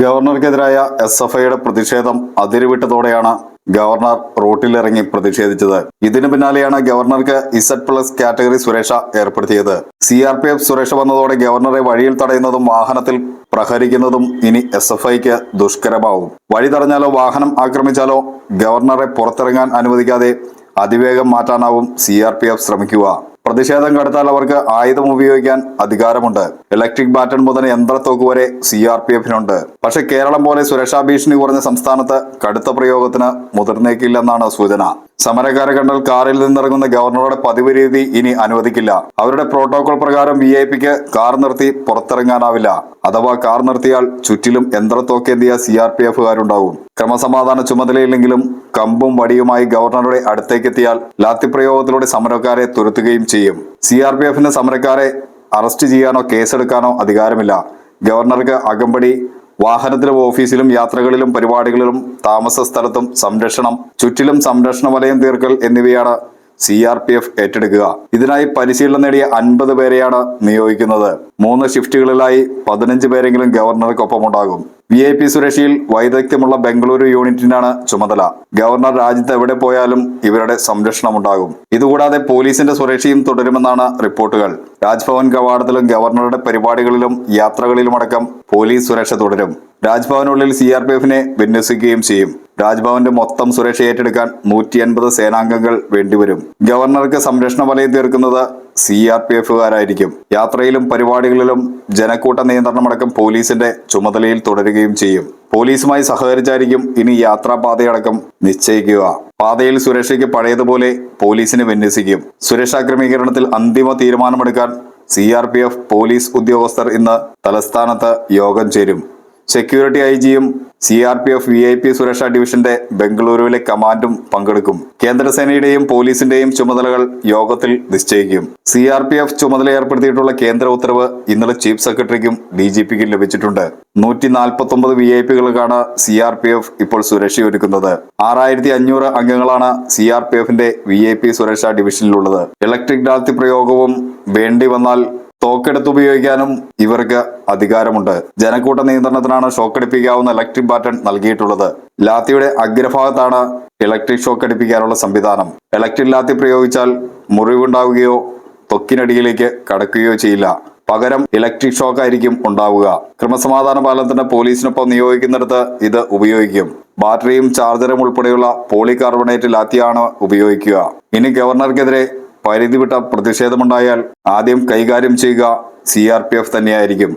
ഗവർണർക്കെതിരായ S F ഐയുടെ പ്രതിഷേധം അതിരുവിട്ടതോടെയാണ് governor റോട്ടിലിറങ്ങി പ്രതിഷേധിച്ചത്. ഇതിനു പിന്നാലെയാണ് ഗവർണർക്ക് ഇസഡ് പ്ലസ് കാറ്റഗറി സുരക്ഷ ഏർപ്പെടുത്തിയത്. സി ആർ പി എഫ് സുരക്ഷ വന്നതോടെ ഗവർണറെ വഴിയിൽ തടയുന്നതും വാഹനത്തിൽ പ്രഹരിക്കുന്നതും ഇനി എസ് എഫ് ഐക്ക് ദുഷ്കരമാവും. വഴി തടഞ്ഞാലോ വാഹനം ആക്രമിച്ചാലോ ഗവർണറെ പുറത്തിറങ്ങാൻ അനുവദിക്കാതെ അതിവേഗം മാറ്റാനാവും സി ആർ പി എഫ് ശ്രമിക്കുക. പ്രതിഷേധം കടുത്താൽ അവർക്ക് ആയുധം ഉപയോഗിക്കാൻ അധികാരമുണ്ട്. ഇലക്ട്രിക് ബാറ്റൺ മുതൽ യന്ത്രത്തോക്ക് വരെ സി ആർ പി എഫിനുണ്ട് പക്ഷെ കേരളം പോലെ സുരക്ഷാ ഭീഷണി കുറഞ്ഞ സംസ്ഥാനത്ത് കടുത്ത പ്രയോഗത്തിന് മുതിർന്നേക്കില്ലെന്നാണ് സൂചന. സമരക്കാരെ കണ്ടാൽ കാറിൽ നിന്നിറങ്ങുന്ന ഗവർണറുടെ പതിവ് രീതി ഇനി അനുവദിക്കില്ല. അവരുടെ പ്രോട്ടോകോൾ പ്രകാരം വി ഐ പിക്ക് കാർ നിർത്തി പുറത്തിറങ്ങാനാവില്ല. അഥവാ കാർ നിർത്തിയാൽ ചുറ്റിലും യന്ത്രത്തോക്കേന്തിയ സി ആർ പി എഫുകാരുണ്ടാവും ക്രമസമാധാന ചുമതലയില്ലെങ്കിലും കമ്പും വടിയുമായി ഗവർണറുടെ അടുത്തേക്കെത്തിയാൽ ലാത്തിപ്രയോഗത്തിലൂടെ സമരക്കാരെ തുരത്തുകയും ചെയ്യും. സി ആർ പി എഫിന് സമരക്കാരെ അറസ്റ്റ് ചെയ്യാനോ കേസെടുക്കാനോ അധികാരമില്ല. ഗവർണർക്ക് അകമ്പടി വാഹനത്തിലും ഓഫീസിലും യാത്രകളിലും പരിപാടികളിലും താമസ സ്ഥലത്തും സംരക്ഷണം ചുറ്റിലും സംരക്ഷണ വലയം തീർക്കൽ എന്നിവയാണ് സി ആർ പി എഫ് ഏറ്റെടുക്കുക. ഇതിനായി പരിശീലനം നേടിയ അൻപത് പേരെയാണ് നിയോഗിക്കുന്നത്. മൂന്ന് ഷിഫ്റ്റുകളിലായി പതിനഞ്ച് പേരെങ്കിലും ഗവർണർക്കൊപ്പമുണ്ടാകും. വി ഐ പി സുരക്ഷയിൽ വൈദഗ്ധ്യമുള്ള ബംഗളൂരു യൂണിറ്റിനാണ് ചുമതല. ഗവർണർ രാജ്യത്ത് എവിടെ പോയാലും ഇവരുടെ സംരക്ഷണമുണ്ടാകും. ഇതുകൂടാതെ പോലീസിന്റെ സുരക്ഷയും തുടരുമെന്നാണ് റിപ്പോർട്ടുകൾ. രാജ്ഭവൻ കവാടത്തിലും ഗവർണറുടെ പരിപാടികളിലും യാത്രകളിലുമടക്കം പോലീസ് സുരക്ഷ തുടരും. രാജ്ഭവനുള്ളിൽ സി ആർ പി എഫിനെ വിന്യസിക്കുകയും ചെയ്യും. രാജ്ഭവന്റെ മൊത്തം സുരക്ഷ ഏറ്റെടുക്കാൻ നൂറ്റി അൻപത് സേനാംഗങ്ങൾ വേണ്ടിവരും. ഗവർണർക്ക് സംരക്ഷണ വലയം തീർക്കുന്നത് സി ആർ പി എഫുകാരായിരിക്കും. യാത്രയിലും പരിപാടികളിലും ജനക്കൂട്ട നിയന്ത്രണമടക്കം പോലീസിന്റെ ചുമതലയിൽ തുടരുകയും ചെയ്യും. പോലീസുമായി സഹകരിച്ചായിരിക്കും ഇനി യാത്രാപാതയടക്കം നിശ്ചയിക്കുക. പാതയിൽ സുരക്ഷയ്ക്ക് പഴയതുപോലെ പോലീസിനെ വിന്യസിക്കും. സുരക്ഷാ ക്രമീകരണത്തിൽ അന്തിമ തീരുമാനമെടുക്കാൻ C R P F police ഉദ്യോഗസ്ഥർ ഇന്ന് തലസ്ഥാനത്ത് യോഗം ചേരും. സെക്യൂരിറ്റി ഐ ജിയും C R P F V I P സുരക്ഷാ ഡിവിഷന്റെ ബംഗളൂരുവിലെ കമാൻഡും പങ്കെടുക്കും. കേന്ദ്രസേനയുടെയും പോലീസിന്റെയും ചുമതലകൾ യോഗത്തിൽ നിശ്ചയിക്കും. സി ആർ പി എഫ് ചുമതല ഏർപ്പെടുത്തിയിട്ടുള്ള കേന്ദ്ര ഉത്തരവ് ഇന്നലെ ചീഫ് സെക്രട്ടറിക്കും ഡി ജി പിക്കും ലഭിച്ചിട്ടുണ്ട്. നൂറ്റി നാൽപ്പത്തി ഒമ്പത് വി ഐ പികൾക്കാണ് സി ആർ പി എഫ് ഇപ്പോൾ സുരക്ഷയൊരുക്കുന്നത്. ആറായിരത്തി അഞ്ഞൂറ് അംഗങ്ങളാണ് സി ആർ പി എഫിന്റെ വി ഐ പി സുരക്ഷാ ഡിവിഷനിലുള്ളത് ഇലക്ട്രിക് ഡാൽത്തി പ്രയോഗവും വേണ്ടി വന്നാൽ തോക്കെടുത്ത് ഉപയോഗിക്കാനും ഇവർക്ക് അധികാരമുണ്ട്. ജനക്കൂട്ട നിയന്ത്രണത്തിനാണ് ഷോക്കടിപ്പിക്കാവുന്ന ഇലക്ട്രിക് ബാറ്റൺ നൽകിയിട്ടുള്ളത്. ലാത്തിയുടെ അഗ്രഭാഗത്താണ് ഇലക്ട്രിക് ഷോക്ക് അടിപ്പിക്കാനുള്ള സംവിധാനം. ഇലക്ട്രിക് ലാത്തി പ്രയോഗിച്ചാൽ മുറിവുണ്ടാവുകയോ തൊക്കിനടിയിലേക്ക് കടക്കുകയോ ചെയ്യില്ല. പകരം ഇലക്ട്രിക് ഷോക്ക് ആയിരിക്കും ഉണ്ടാവുക. ക്രമസമാധാന പാലനത്തിന് പോലീസിനൊപ്പം നിയോഗിക്കുന്നിടത്ത് ഇത് ഉപയോഗിക്കും. ബാറ്ററിയും ചാർജറും ഉൾപ്പെടെയുള്ള പോളികാർബണേറ്റ് ലാത്തിയാണ് ഉപയോഗിക്കുക. ഇനി ഗവർണർക്കെതിരെ പരിധി വിട്ട പ്രതിഷേധമുണ്ടായാൽ ആദ്യം കൈകാര്യം ചെയ്യുക സി ആർ പി എഫ് തന്നെയായിരിക്കും.